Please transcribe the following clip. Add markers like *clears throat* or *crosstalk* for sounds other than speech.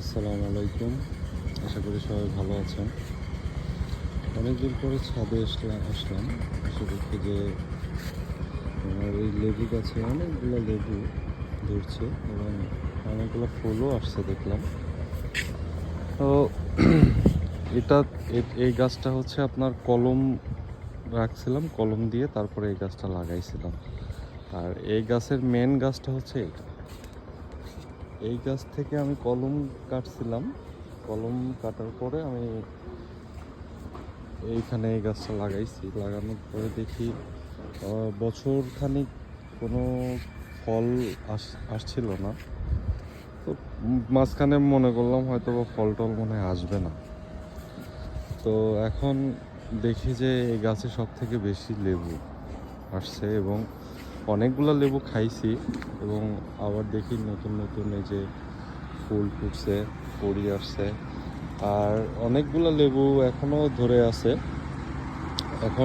আসসালামু আলাইকুম। আশা করি সবাই ভালো আছেন। অনেকদিন পরে ছাদে আসলাম। আসলাম এসে যে আমার এই লেবু গাছে অনেকগুলো লেবু ধরছে এবং অনেকগুলো ফুলও আসছে দেখলাম। তো *clears throat* এটা এই গাছটা হচ্ছে আপনার কলম রাখছিলাম, কলম দিয়ে তারপরে এই গাছটা লাগাইছিলাম। আর এই গাছের মেন গাছটা হচ্ছে এটা। এই গাছ থেকে আমি কলম কাটছিলাম। কলম কাটার পরে আমি এইখানে এই গাছটা লাগাইছি। লাগানোর পরে দেখি বছর খানিক কোনো ফল আস আসছিল না। তো মাঝখানে মনে করলাম হয়তো বা ফল টল মনে আসবে না। তো এখন দেখি যে এই গাছে সব থেকে বেশি লেবু আসছে এবং অনেকগুলো লেবু খাইছি এবং আবার দেখি নতুন নতুন এই যে ফুল ফুটছে পড়ি আসছে। আর অনেকগুলো লেবু এখনও ধরে আছে। এখন